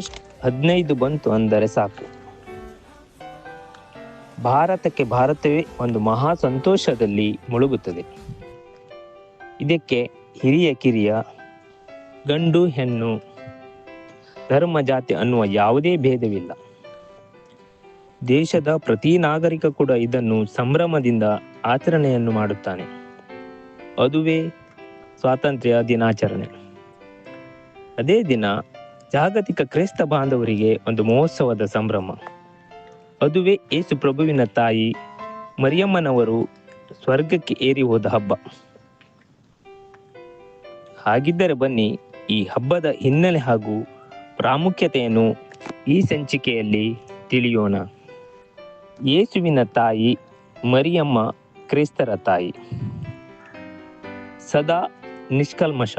August ಹದಿನೈದು ಬಂತು ಅಂದರೆ ಸಾಕು. ಭಾರತಕ್ಕೆ ಭಾರತವೇ ಒಂದು ಮಹಾ ಸಂತೋಷದಲ್ಲಿ ಮುಳುಗುತ್ತದೆ. ಇದಕ್ಕೆ ಹಿರಿಯ ಕಿರಿಯ ಗಂಡು ಹೆಣ್ಣು ಧರ್ಮ ಜಾತಿ ಅನ್ನುವ ಯಾವುದೇ ಭೇದವಿಲ್ಲ. ದೇಶದ ಪ್ರತಿ ನಾಗರಿಕ ಕೂಡ ಇದನ್ನು ಸಂಭ್ರಮದಿಂದ ಆಚರಣೆಯನ್ನು ಮಾಡುತ್ತಾನೆ. ಅದುವೇ ಸ್ವಾತಂತ್ರ್ಯ ದಿನಾಚರಣೆ. ಅದೇ ದಿನ ಜಾಗತಿಕ ಕ್ರೈಸ್ತ ಬಾಂಧವರಿಗೆ ಒಂದು ಮಹೋತ್ಸವದ ಸಂಭ್ರಮ. ಅದುವೇ ಯೇಸು ಪ್ರಭುವಿನ ತಾಯಿ ಮರಿಯಮ್ಮನವರು ಸ್ವರ್ಗಕ್ಕೆ ಏರಿ ಹೋದ ಹಬ್ಬ. ಹಾಗಿದ್ದರೆ ಬನ್ನಿ, ಈ ಹಬ್ಬದ ಹಿನ್ನೆಲೆ ಹಾಗೂ ಪ್ರಾಮುಖ್ಯತೆಯನ್ನು ಈ ಸಂಚಿಕೆಯಲ್ಲಿ ತಿಳಿಯೋಣ. ಯೇಸುವಿನ ತಾಯಿ ಮರಿಯಮ್ಮ ಕ್ರೈಸ್ತರ ತಾಯಿ. ಸದಾ ನಿಷ್ಕಲ್ಮಶ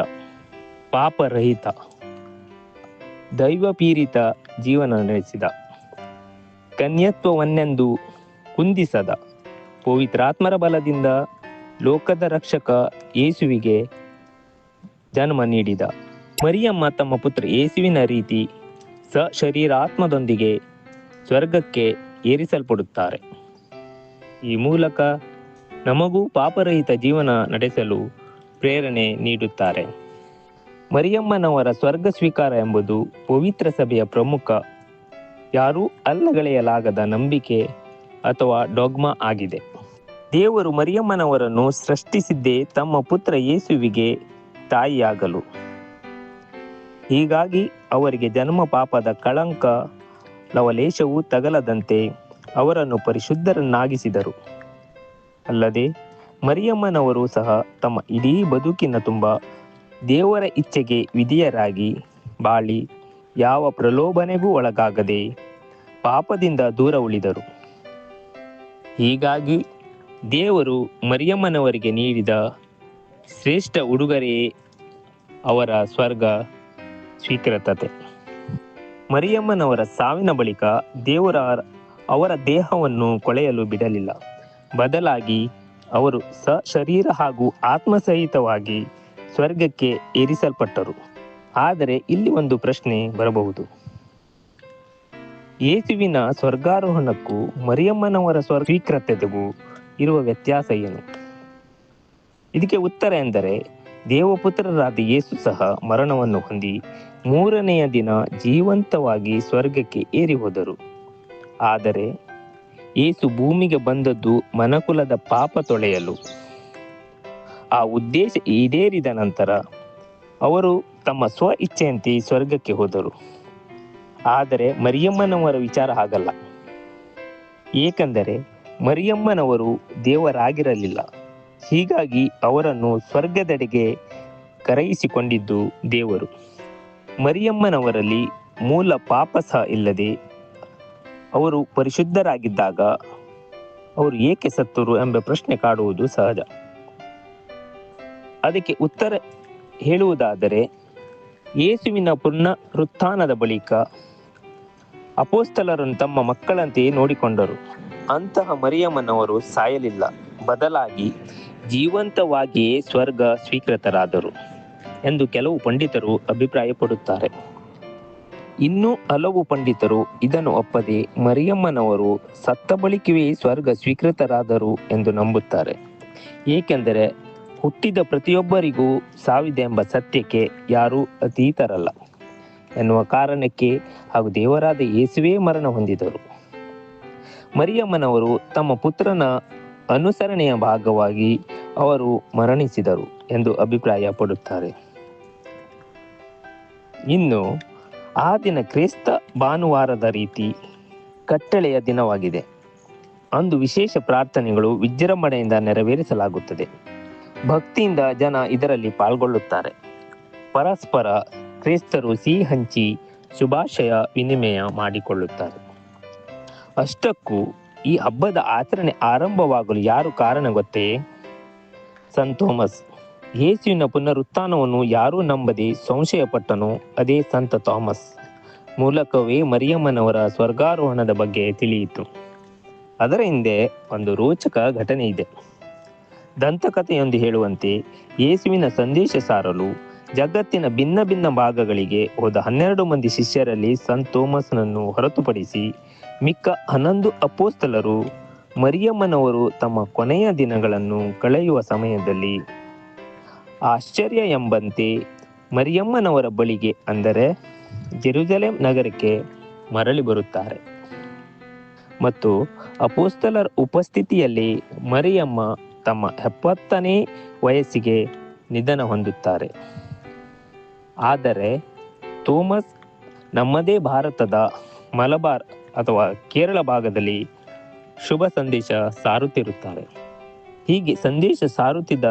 ಪಾಪರಹಿತ. ದೈವಪೀರಿತ ಜೀವನ ನಡೆಸಿದ. ಕನ್ಯತ್ವವನ್ನೆಂದು ಕುಂದಿಸದ. ಪವಿತ್ರಾತ್ಮರ ಬಲದಿಂದ ಲೋಕದ ರಕ್ಷಕ ಯೇಸುವಿಗೆ ಜನ್ಮ ನೀಡಿದ. ಮರಿಯಮ್ಮ ತಮ್ಮ ಪುತ್ರ ಯೇಸುವಿನ ರೀತಿ ಸ ಶರೀರಾತ್ಮದೊಂದಿಗೆ ಸ್ವರ್ಗಕ್ಕೆ ಏರಿಸಲ್ಪಡುತ್ತಾರೆ. ಈ ಮೂಲಕ ನಮಗೂ ಪಾಪರಹಿತ ಜೀವನ ನಡೆಸಲು ಪ್ರೇರಣೆ ನೀಡುತ್ತಾರೆ. ಮರಿಯಮ್ಮನವರ ಸ್ವರ್ಗ ಸ್ವೀಕಾರ ಎಂಬುದು ಪವಿತ್ರ ಸಭೆಯ ಪ್ರಮುಖ, ಯಾರೂ ಅಲ್ಲಗಳೆಯಲಾಗದ ನಂಬಿಕೆ ಅಥವಾ ಡೊಗ್ಮಾ ಆಗಿದೆ. ದೇವರು ಮರಿಯಮ್ಮನವರನ್ನು ಸೃಷ್ಟಿಸಿದ್ದೇ ತಮ್ಮ ಪುತ್ರ ಯೇಸುವಿಗೆ ತಾಯಿಯಾಗಲು. ಹೀಗಾಗಿ ಅವರಿಗೆ ಜನ್ಮ ಪಾಪದ ಕಳಂಕ, ಲವಲೇಶವು ತಗಲದಂತೆ ಅವರನ್ನು ಪರಿಶುದ್ಧರನ್ನಾಗಿಸಿದರು. ಅಲ್ಲದೆ ಮರಿಯಮ್ಮನವರು ಸಹ ತಮ್ಮ ಇಡೀ ಬದುಕಿನ ತುಂಬ ದೇವರ ಇಚ್ಛೆಗೆ ವಿಧಿಯರಾಗಿ ಬಾಳಿ ಯಾವ ಪ್ರಲೋಭನೆಗೂ ಒಳಗಾಗದೆ ಪಾಪದಿಂದ ದೂರ ಉಳಿದರು. ಹೀಗಾಗಿ ದೇವರು ಮರಿಯಮ್ಮನವರಿಗೆ ನೀಡಿದ ಶ್ರೇಷ್ಠ ಉಡುಗೊರೆಯೇ ಅವರ ಸ್ವರ್ಗ ಸ್ವೀಕೃತತೆ. ಮರಿಯಮ್ಮನವರ ಸಾವಿನ ಬಳಿಕ ದೇವರ ಅವರ ದೇಹವನ್ನು ಕೊಳೆಯಲು ಬಿಡಲಿಲ್ಲ. ಬದಲಾಗಿ ಅವರು ಸ ಶರೀರ ಹಾಗೂ ಆತ್ಮಸಹಿತವಾಗಿ ಸ್ವರ್ಗಕ್ಕೆ ಏರಿಸಲ್ಪಟ್ಟರು. ಆದರೆ ಇಲ್ಲಿ ಒಂದು ಪ್ರಶ್ನೆ ಬರಬಹುದು. ಯೇಸುವಿನ ಸ್ವರ್ಗಾರೋಹಣಕ್ಕೂ ಮರಿಯಮ್ಮನವರ ಸ್ವರ್ ಸ್ವೀಕೃತತೆಗೂ ಇರುವ ವ್ಯತ್ಯಾಸ ಏನು? ಇದಕ್ಕೆ ಉತ್ತರ ಎಂದರೆ, ದೇವಪುತ್ರರಾದ ಯೇಸು ಸಹ ಮರಣವನ್ನು ಹೊಂದಿ ಮೂರನೆಯ ದಿನ ಜೀವಂತವಾಗಿ ಸ್ವರ್ಗಕ್ಕೆ ಏರಿ ಹೋದರು ಆದರೆ, ಯೇಸು ಭೂಮಿಗೆ ಬಂದದ್ದು ಮನಕುಲದ ಪಾಪ ತೊಳೆಯಲು. ಆ ಉದ್ದೇಶ ಈಡೇರಿದ ನಂತರ ಅವರು ತಮ್ಮ ಸ್ವ ಇಚ್ಛೆಯಂತೆ ಸ್ವರ್ಗಕ್ಕೆ ಹೋದರು. ಆದರೆ ಮರಿಯಮ್ಮನವರ ವಿಚಾರ ಆಗಲ್ಲ ಏಕೆಂದರೆ ಮರಿಯಮ್ಮನವರು ದೇವರಾಗಿರಲಿಲ್ಲ. ಹೀಗಾಗಿ ಅವರನ್ನು ಸ್ವರ್ಗದೆಡೆಗೆ ಕರೆಯಿಸಿಕೊಂಡಿದ್ದು ದೇವರು. ಮರಿಯಮ್ಮನವರಲ್ಲಿ ಮೂಲ ಪಾಪ ಸಹ ಇಲ್ಲದೆ ಅವರು ಪರಿಶುದ್ಧರಾಗಿದ್ದಾಗ ಅವರು ಏಕೆ ಸತ್ತರು ಎಂಬ ಪ್ರಶ್ನೆ ಕಾಡುವುದು ಸಹಜ. ಅದಕ್ಕೆ ಉತ್ತರ ಹೇಳುವುದಾದರೆ, ಯೇಸುವಿನ ಪುನರುತ್ಥಾನದ ಬಳಿಕ ಅಪೋಸ್ತಲರನ್ನು ತಮ್ಮ ಮಕ್ಕಳಂತೆಯೇ ನೋಡಿಕೊಂಡರು. ಅಂತಹ ಮರಿಯಮ್ಮನವರು ಸಾಯಲಿಲ್ಲ. ಬದಲಾಗಿ ಜೀವಂತವಾಗಿಯೇ ಸ್ವರ್ಗ ಸ್ವೀಕೃತರಾದರು ಎಂದು ಕೆಲವು ಪಂಡಿತರು ಅಭಿಪ್ರಾಯಪಡುತ್ತಾರೆ. ಇನ್ನೂ ಹಲವು ಪಂಡಿತರು ಇದನ್ನು ಒಪ್ಪದೆ ಮರಿಯಮ್ಮನವರು ಸತ್ತ ಬಳಿಕವೇ ಸ್ವರ್ಗ ಸ್ವೀಕೃತರಾದರು ಎಂದು ನಂಬುತ್ತಾರೆ. ಏಕೆಂದರೆ ಹುಟ್ಟಿದ ಪ್ರತಿಯೊಬ್ಬರಿಗೂ ಸಾವಿದೆ ಎಂಬ ಸತ್ಯಕ್ಕೆ ಯಾರೂ ಅತೀತರಲ್ಲ ಎನ್ನುವ ಕಾರಣಕ್ಕೆ ಹಾಗೂ ದೇವರಾದ ಯೇಸುವೇ ಮರಣ ಹೊಂದಿದರು. ಮರಿಯಮ್ಮನವರು ತಮ್ಮ ಪುತ್ರನ ಅನುಸರಣೆಯ ಭಾಗವಾಗಿ ಅವರು ಮರಣಿಸಿದರು ಎಂದು ಅಭಿಪ್ರಾಯ ಪಡುತ್ತಾರೆ. ಇನ್ನು ಆ ದಿನ ಕ್ರಿಸ್ತ ಭಾನುವಾರದ ರೀತಿ ಕಟ್ಟಳೆಯ ದಿನವಾಗಿದೆ. ಅಂದು ವಿಶೇಷ ಪ್ರಾರ್ಥನೆಗಳು ವಿಜೃಂಭಣೆಯಿಂದ ನೆರವೇರಿಸಲಾಗುತ್ತದೆ. ಭಕ್ತಿಯಿಂದ ಜನ ಇದರಲ್ಲಿ ಪಾಲ್ಗೊಳ್ಳುತ್ತಾರೆ. ಪರಸ್ಪರ ಕ್ರೈಸ್ತರು ಸಿಹಿ ಹಂಚಿ ಶುಭಾಶಯ, ವಿನಿಮಯ ಮಾಡಿಕೊಳ್ಳುತ್ತಾರೆ. ಅಷ್ಟಕ್ಕೂ ಈ ಹಬ್ಬದ ಆಚರಣೆ ಆರಂಭವಾಗಲು ಯಾರು ಕಾರಣ ಗೊತ್ತೇ? ಸಂತ್ ಥೋಮಸ್. ಯೇಸುವಿನ ಪುನರುತ್ಥಾನವನ್ನು ಯಾರೂ ನಂಬದೆ ಸಂಶಯಪಟ್ಟನೋ, ಅದೇ ಸಂತ ಥಾಮಸ್. ಮೂಲಕವೇ ಮರಿಯಮ್ಮನವರ ಸ್ವರ್ಗಾರೋಹಣದ ಬಗ್ಗೆ ತಿಳಿಯಿತು. ಅದರ ಹಿಂದೆ ಒಂದು ರೋಚಕ ಘಟನೆ ಇದೆ. ದಂತಕಥೆಯೊಂದು ಹೇಳುವಂತೆ ಯೇಸುವಿನ ಸಂದೇಶ ಸಾರಲು ಜಗತ್ತಿನ ಭಿನ್ನ ಭಿನ್ನ ಭಾಗಗಳಿಗೆ ಹೋದ ಹನ್ನೆರಡು ಮಂದಿ ಶಿಷ್ಯರಲ್ಲಿ ಸಂತ್ ಥೋಮಸ್ನನ್ನು ಹೊರತುಪಡಿಸಿ ಮಿಕ್ಕ ಹನ್ನೊಂದು ಅಪೋಸ್ತಲರು ಮರಿಯಮ್ಮನವರು ತಮ್ಮ ಕೊನೆಯ ದಿನಗಳನ್ನು ಕಳೆಯುವ ಸಮಯದಲ್ಲಿ ಆಶ್ಚರ್ಯ ಎಂಬಂತೆ ಮರಿಯಮ್ಮನವರ ಬಳಿಗೆ ಅಂದರೆ ಜೆರುಸಲೇಂ ನಗರಕ್ಕೆ ಮರಳಿ ಬರುತ್ತಾರೆ. ಮತ್ತು ಅಪೋಸ್ತಲರ ಉಪಸ್ಥಿತಿಯಲ್ಲಿ ಮರಿಯಮ್ಮ ತಮ್ಮ ಎಪ್ಪತ್ತನೇ ವಯಸ್ಸಿಗೆ ನಿಧನ ಹೊಂದುತ್ತಾರೆ. ಆದರೆ ಥೋಮಸ್ ನಮ್ಮದೇ ಭಾರತದ ಮಲಬಾರ್ ಅಥವಾ ಕೇರಳ ಭಾಗದಲ್ಲಿ ಶುಭ ಸಂದೇಶ ಸಾರುತ್ತಿರುತ್ತಾರೆ. ಹೀಗೆ ಸಂದೇಶ ಸಾರುತ್ತಿದ್ದ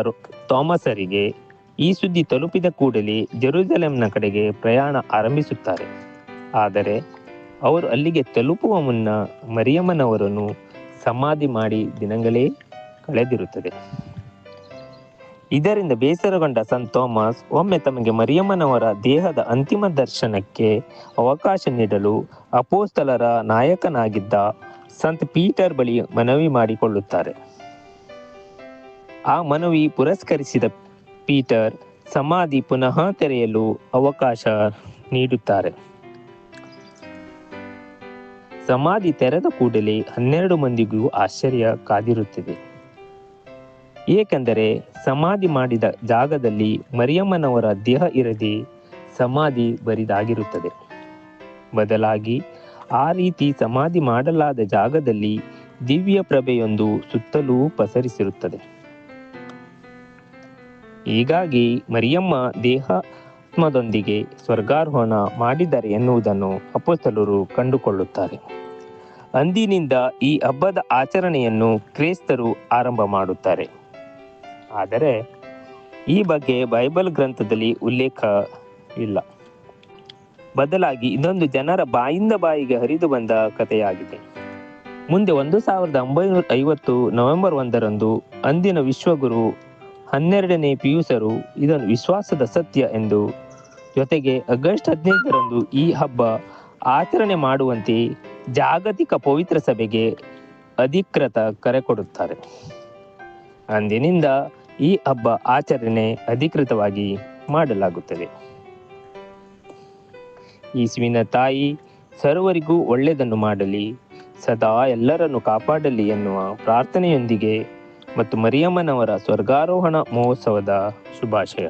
ಥೋಮಸರಿಗೆ ಈ ಸುದ್ದಿ ತಲುಪಿದ ಕೂಡಲೇ ಜೆರೂಸಲೆಂನ ಕಡೆಗೆ ಪ್ರಯಾಣ ಆರಂಭಿಸುತ್ತಾರೆ. ಆದರೆ ಅವರು ಅಲ್ಲಿಗೆ ತಲುಪುವ ಮುನ್ನ ಮರಿಯಮ್ಮನವರನ್ನು ಸಮಾಧಿ ಮಾಡಿ ದಿನಗಳೇ ಕಳೆದಿರುತ್ತದೆ. ಇದರಿಂದ ಬೇಸರಗೊಂಡ ಸಂತ್ ಥೋಮಸ್, ಒಮ್ಮೆ ತಮಗೆ ಮರಿಯಮ್ಮನವರ ದೇಹದ ಅಂತಿಮ ದರ್ಶನಕ್ಕೆ ಅವಕಾಶ ನೀಡಲು ಅಪೋಸ್ತಲರ ನಾಯಕನಾಗಿದ್ದ ಸಂತ್ ಪೀಟರ್ ಬಳಿ ಮನವಿ ಮಾಡಿಕೊಳ್ಳುತ್ತಾರೆ. ಆ ಮನವಿ ಪುರಸ್ಕರಿಸಿದ ಪೀಟರ್ ಸಮಾಧಿ ಪುನಃ ತೆರೆಯಲು ಅವಕಾಶ ನೀಡುತ್ತಾರೆ. ಸಮಾಧಿ ತೆರೆದ ಕೂಡಲೇ ಹನ್ನೆರಡು ಮಂದಿಗೂ ಆಶ್ಚರ್ಯ ಕಾದಿರುತ್ತದೆ. ಏಕೆಂದರೆ ಸಮಾಧಿ ಮಾಡಿದ ಜಾಗದಲ್ಲಿ ಮರಿಯಮ್ಮನವರ ದೇಹ ಇರದೆ ಸಮಾಧಿ ಬರಿದಾಗಿರುತ್ತದೆ. ಬದಲಾಗಿ ಆ ರೀತಿ ಸಮಾಧಿ ಮಾಡಲಾದ ಜಾಗದಲ್ಲಿ ದಿವ್ಯ ಪ್ರಭೆಯೊಂದು ಸುತ್ತಲೂ ಪಸರಿಸಿರುತ್ತದೆ. ಹೀಗಾಗಿ ಮರಿಯಮ್ಮ ದೇಹಾತ್ಮದೊಂದಿಗೆ ಸ್ವರ್ಗಾರೋಹಣ ಮಾಡಿದ್ದಾರೆ ಎನ್ನುವುದನ್ನು ಅಪೋಸ್ತಲರು ಕಂಡುಕೊಳ್ಳುತ್ತಾರೆ. ಅಂದಿನಿಂದ ಈ ಹಬ್ಬದ ಆಚರಣೆಯನ್ನು ಕ್ರೈಸ್ತರು ಆರಂಭ ಮಾಡುತ್ತಾರೆ. ಆದರೆ ಈ ಬಗ್ಗೆ ಬೈಬಲ್ ಗ್ರಂಥದಲ್ಲಿ ಉಲ್ಲೇಖ ಇಲ್ಲ. ಬದಲಾಗಿ ಇದೊಂದು ಜನರ ಬಾಯಿಂದ ಬಾಯಿಗೆ ಹರಿದು ಬಂದ ಕಥೆಯಾಗಿದೆ. ಮುಂದೆ ಒಂದು ಸಾವಿರದ ಒಂಬೈನೂರ ಐವತ್ತು ನವೆಂಬರ್ ಒಂದರಂದು ಅಂದಿನ ವಿಶ್ವಗುರು ಹನ್ನೆರಡನೇ ಪಿಯುಸರು ಇದನ್ನು ವಿಶ್ವಾಸದ ಸತ್ಯ ಎಂದು ಜೊತೆಗೆ ಆಗಸ್ಟ್ ಹದಿನೈದರಂದು ಈ ಹಬ್ಬ ಆಚರಣೆ ಮಾಡುವಂತೆ ಜಾಗತಿಕ ಪವಿತ್ರ ಸಭೆಗೆ ಅಧಿಕೃತ ಕರೆ ಕೊಡುತ್ತಾರೆ. ಅಂದಿನಿಂದ ಈ ಹಬ್ಬ ಆಚರಣೆ ಅಧಿಕೃತವಾಗಿ ಮಾಡಲಾಗುತ್ತದೆ. ಈಸುವಿನ ತಾಯಿ ಸರ್ವರಿಗೂ ಒಳ್ಳೆಯದನ್ನು ಮಾಡಲಿ, ಸದಾ ಎಲ್ಲರನ್ನು ಕಾಪಾಡಲಿ ಎನ್ನುವ ಪ್ರಾರ್ಥನೆಯೊಂದಿಗೆ ಮತ್ತು ಮರಿಯಮ್ಮನವರ ಸ್ವರ್ಗಾರೋಹಣ ಮಹೋತ್ಸವದ ಶುಭಾಶಯ.